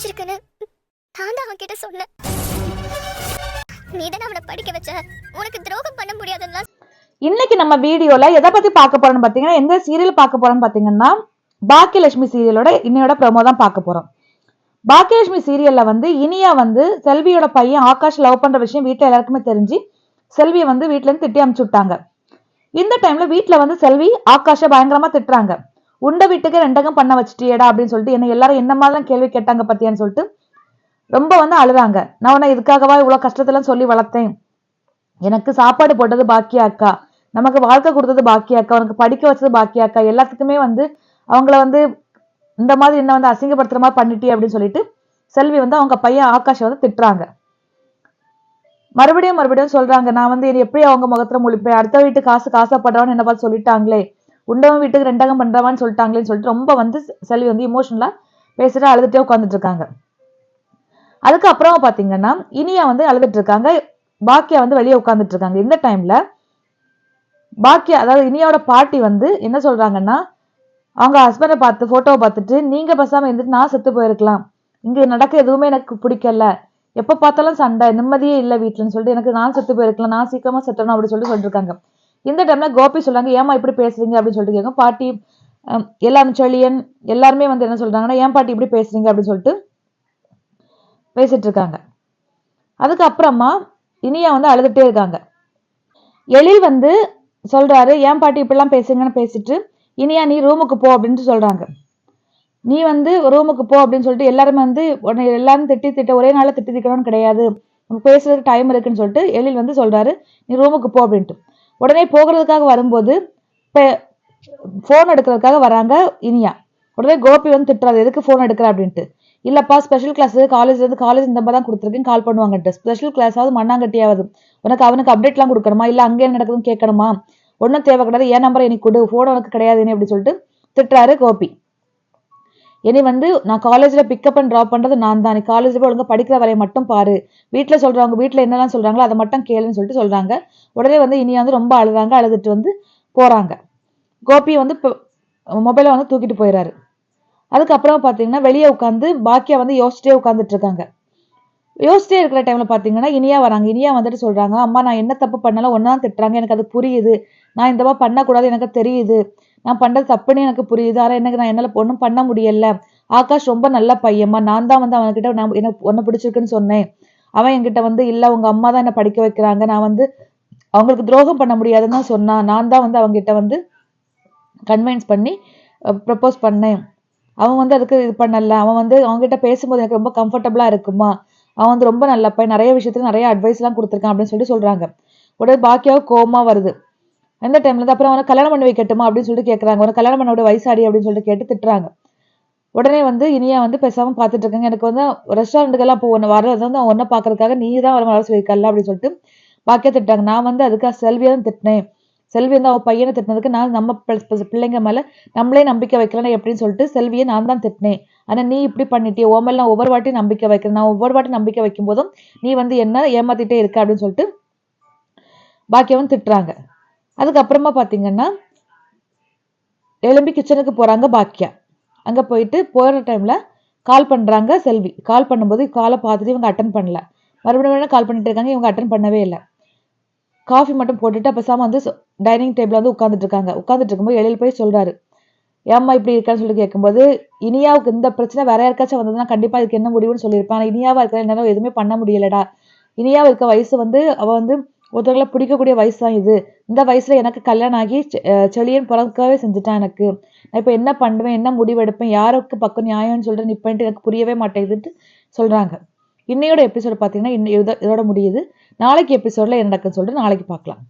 பிடிச்சிருக்குன்னு நான் தான் அவன்கிட்ட சொன்னேன். நீ தானே அவனை படிக்க வச்ச. உனக்கு துரோகம் பண்ண முடியாதுன்னா இன்னைக்கு நம்ம வீடியோல எதை பத்தி பார்க்க போறோம்னு பாத்தீங்கன்னா எந்த சீரியல் பார்க்க போறோம்னு பாத்தீங்கன்னா பாக்கியலட்சுமி சீரியலோட இன்னையோட ப்ரோமோ தான் பார்க்க போறோம். பாக்கியலட்சுமி சீரியல்ல வந்து இனியா வந்து செல்வியோட பையன் ஆகாஷ் லவ் பண்ற விஷயம் வீட்டுல எல்லாருக்குமே தெரிஞ்சு செல்வியை வந்து வீட்டுல இருந்து திட்டி அமுச்சு விட்டாங்க. இந்த டைம்ல வீட்டுல வந்து செல்வி ஆகாஷ பயங்கரமா திட்டுறாங்க. உண்ட வீட்டுக்கு ரெண்டகம் பண்ண வச்சுட்டியடா அப்படின்னு சொல்லிட்டு என்ன எல்லாரும் என்ன மாதிரிலாம் கேள்வி கேட்டாங்க பத்தியான்னு சொல்லிட்டு ரொம்ப வந்து அழுறாங்க நான் உன்னை இதுக்காகவா இவ்வளோ கஷ்டத்தெல்லாம் சொல்லி வளர்த்தேன்? எனக்கு சாப்பாடு போட்டது பாக்கியா அக்கா. நமக்கு வாழ்க்கை கொடுத்தது பாக்கியா அக்கா. உனக்கு படிக்க வச்சது பாக்கியா அக்கா. எல்லாத்துக்குமே வந்து அவங்கள வந்து இந்த மாதிரி என்ன வந்து அசிங்கப்படுத்துற மாதிரி பண்ணிட்டி அப்படின்னு சொல்லிட்டு செல்வி வந்து அவங்க பையன் ஆகாஷை வந்து திட்டுறாங்க. மறுபடியும் மறுபடியும் சொல்றாங்க நான் வந்து எப்படி அவங்க முகத்துல முழிப்பேன்? அடுத்த வீட்டு காசு காசப்படுறவன்னு என்ன பார்த்து சொல்லிட்டாங்களே. உண்டவன் வீட்டுக்கு ரெண்டகம் பண்றவான்னு சொல்லிட்டாங்களேன்னு சொல்லிட்டு ரொம்ப வந்து செல்வி வந்து இமோஷனலா பேசிட்டு அழுதுட்டே உட்காந்துட்டு இருக்காங்க. அதுக்கப்புறம் பாத்தீங்கன்னா இனியா வந்து அழுதுட்டு இருக்காங்க. பாக்கியா வந்து வெளியே உட்காந்துட்டு இருக்காங்க. இந்த டைம்ல பாக்கியா அதாவது இனியாவோட பாட்டி வந்து என்ன சொல்றாங்கன்னா அவங்க ஹஸ்பண்டை பார்த்து போட்டோவை பார்த்துட்டு நீங்க பேசாமல் இருந்துட்டு நான் செத்து போயிருக்கலாம். இங்க நடக்க எதுவுமே எனக்கு பிடிக்கல. எப்ப பார்த்தாலும் சண்டை நிம்மதியே இல்லை வீட்டுலன்னு சொல்லிட்டு எனக்கு நான் செத்து போயிருக்கலாம். நான் சீக்கிரமா செத்தணும் அப்படின்னு சொல்லிட்டு சொல்லியிருக்காங்க இந்த டைம்ல கோபி சொல்றாங்க ஏமா இப்படி பேசுறீங்க? அப்படின்னு சொல்லிட்டு கேட்கும். பாட்டி அஹ், எல்லாரும் செழியன் எல்லாருமே வந்து என்ன சொல்றாங்கன்னா ஏன் பாட்டி இப்படி பேசுறீங்க? அப்படின்னு சொல்லிட்டு பேசிட்டு இருக்காங்க. அதுக்கப்புறமா இனியா வந்து அழுதுகிட்டே இருக்காங்க. எழில் வந்து சொல்றாரு ஏன் பாட்டி இப்படிலாம் பேசுங்கன்னு பேசிட்டு இனியா நீ ரூமுக்கு போ அப்படின்ட்டு சொல்றாங்க. நீ வந்து ரூமுக்கு போ அப்படின்னு சொல்லிட்டு எல்லாருமே வந்து உடனே எல்லாரும் திட்டி திட்ட ஒரே நாளில் திட்டி திட்டணும்னு கிடையாது. பேசுறதுக்கு டைம் இருக்குன்னு சொல்லிட்டு எழில் வந்து சொல்றாரு நீ ரூமுக்கு போ அப்படின்ட்டு. உடனே போகிறதுக்காக வரும்போது இப்போ ஃபோன் எடுக்கிறதுக்காக வராங்க இனியா. உடனே கோபி வந்து திட்டுறாரு எதுக்கு ஃபோன் எடுக்கிற? அப்படின்ட்டு. இல்லப்பா ஸ்பெஷல் கிளாஸ் காலேஜ்லேருந்து காலேஜ் இந்த மாதிரி தான் கொடுத்துருக்கேன் கால் பண்ணுவாங்கன்ட்டு ஸ்பெஷல் கிளாஸாவது மண்ணாங்கட்டியாவது. உனக்கு அவனுக்கு அப்டேட்லாம் கொடுக்கணுமா? இல்லை அங்கே என்ன நடக்குதுன்னு கேட்கணுமா? ஒன்றும் தேவை கிடையாது என் நம்பரை எனக்கு கொடு? ஃபோன் உனக்கு கிடையாது இனி அப்படி சொல்லிட்டு திட்டுறாரு கோபி. இனி வந்து நான் காலேஜில் பிக்கப் அண்ட் ட்ராப் பண்ணுறது நான் தான் நீ காலேஜில் போய் ஒழுங்காக படிக்கிற வேலையை மட்டும் பாரு. வீட்டில் சொல்கிறவங்க வீட்டில் என்னெல்லாம் சொல்கிறாங்களோ அதை மட்டும் கேளுன்னு சொல்லிட்டு சொல்கிறாங்க உடனே வந்து இனியா வந்து ரொம்ப அழுதாங்க அழுதுட்டு வந்து போகிறாங்க கோபி வந்து மொபைலை வந்து தூக்கிட்டு போயிடுறாரு அதுக்கப்புறம் பார்த்தீங்கன்னா வெளியே உட்காந்து பாக்கியா வந்து யோசிச்சிட்டே உட்காந்துட்டு இருக்காங்க. யோசிச்சிட்டே இருக்கிற டைமில் பார்த்தீங்கன்னா இனியா வராங்க. இனியா வந்துட்டு சொல்கிறாங்க அம்மா நான் என்ன தப்பு பண்ணாலும் ஒன்றா திட்டுறாங்க. எனக்கு அது புரியுது. நான் இந்த மாதிரி பண்ணக்கூடாது எனக்கு தெரியுது. நான் பண்றது தப்புன்னு எனக்கு புரியுது? ஆனால் எனக்கு நான் என்னால ஒன்றும் பண்ண முடியல. ஆகாஷ் ரொம்ப நல்ல பையம்மா. நான் தான் வந்து அவன்கிட்ட நான் எனக்கு ஒன்னு பிடிச்சிருக்குன்னு சொன்னேன். அவன் என்கிட்ட வந்து இல்ல உங்க அம்மா தான் என்ன படிக்க வைக்கிறாங்க. நான் வந்து அவங்களுக்கு துரோகம் பண்ண முடியாதுன்னு தான் சொன்னான். நான் தான் வந்து அவங்ககிட்ட வந்து கன்வின்ஸ் பண்ணி ப்ரப்போஸ் பண்ணேன். அவன் வந்து அதுக்கு இது பண்ணல. அவன் வந்து அவங்ககிட்ட பேசும்போது எனக்கு ரொம்ப கம்ஃபர்டபுளா இருக்குமா? அவன் வந்து ரொம்ப நல்ல பையன். நிறைய விஷயத்துக்கு நிறைய அட்வைஸ் எல்லாம் கொடுத்துருக்கான் அப்படின்னு சொல்லிட்டு சொல்றாங்க. உடனே பாக்கியாவும் கோபமாக வருது. எந்த டைம்ல இருந்து அப்புறம் அவனை கல்யாணம் பண்ணி வைக்கட்டுமா அப்படின்னு சொல்லிட்டு கேட்குறாங்க உனக்கு கல்யாணம் பண்ண விட வயசாடி அப்படின்னு சொல்லிட்டு கேட்டு திட்டுறாங்க. உடனே வந்து இனியா வந்து பேசாம பார்த்துட்டு இருக்காங்க. எனக்கு வந்து ரெஸ்டாரண்ட்டுக்கெல்லாம் இப்போ ஒன்று வர்றது வந்து அவன் ஒன்றை பார்க்கறதுக்காக நீ தான் வர வர சொல்லியிருக்கல அப்படின்னு சொல்லிட்டு பாக்கியா திட்டாங்க நான் வந்து அதுக்காக செல்வியை தான் திட்டினேன். செல்வி வந்து அவன் பையனை திட்டினதுக்கு நான் நம்ம பிள்ளைங்க மேலே நம்மளே நம்பிக்கை வைக்கலாம் எப்படின்னு சொல்லிட்டு செல்வியை நான் தான் திட்டினேன். ஆனால் நீ இப்படி பண்ணிட்டியே. ஓமல் நான் ஒவ்வொரு வாட்டி நம்பிக்கை வைக்கிறேன். நான் ஒவ்வொரு வாட்டி நம்பிக்கை வைக்கும் போதும் நீ வந்து என்ன ஏமாத்திட்டே இருக்க அப்படின்னு சொல்லிட்டு பாக்கியவன் திட்டுறாங்க. அதுக்கப்புறமா பார்த்தீங்கன்னா எலும்பி கிச்சனுக்கு போகிறாங்க பாக்கியா. அங்கே போயிட்டு போகிற டைமில் கால் பண்ணுறாங்க செல்வி. கால் பண்ணும்போது காலை பார்த்துட்டு இவங்க அட்டன் பண்ணல. மறுபடியும் கால் பண்ணிட்டு இருக்காங்க இவங்க அட்டன் பண்ணவே இல்லை. காஃபி மட்டும் போட்டுட்டு பேசாமல் வந்து டைனிங் டேபிள் வந்து உட்காந்துட்டு இருக்காங்க. உட்காந்துட்டு இருக்கும்போது எழில் போய் சொல்கிறாரு ஏம்மா இப்படி இருக்கான்னு சொல்லி கேட்கும்போது இனியாவுக்கு இந்த பிரச்சனை வேற யாருக்காச்சும் வந்ததுன்னா கண்டிப்பாக இதுக்கு என்ன முடிவுன்னு சொல்லியிருப்பேன். ஆனால் இனியாவாக இருக்கிற என்னால எதுவுமே பண்ண முடியலடா. இனியாவா இருக்க வயசு வந்து அவள் வந்து ஒருத்தர்களை பிடிக்கக்கூடிய வயசு தான் இது. இந்த வயசுல எனக்கு கல்யாணம் ஆகி செளியன் பிறக்கவே செஞ்சுட்டான் எனக்கு. நான் இப்போ என்ன பண்ணுவேன் என்ன முடிவெடுப்பேன் யாருக்கு பக்கம் நியாயம்னு சொல்லிட்டு நிப்பேன்ட்டு எனக்கு புரியவே மாட்டேங்குதுன்ட்டு சொல்றாங்க. இன்னையோட எபிசோட் பார்த்தீங்கன்னா இன்னை இதோட முடியுது. நாளைக்கு எபிசோட்ல என்ன நடக்குன்னு சொல்லிட்டு நாளைக்கு பார்க்கலாம்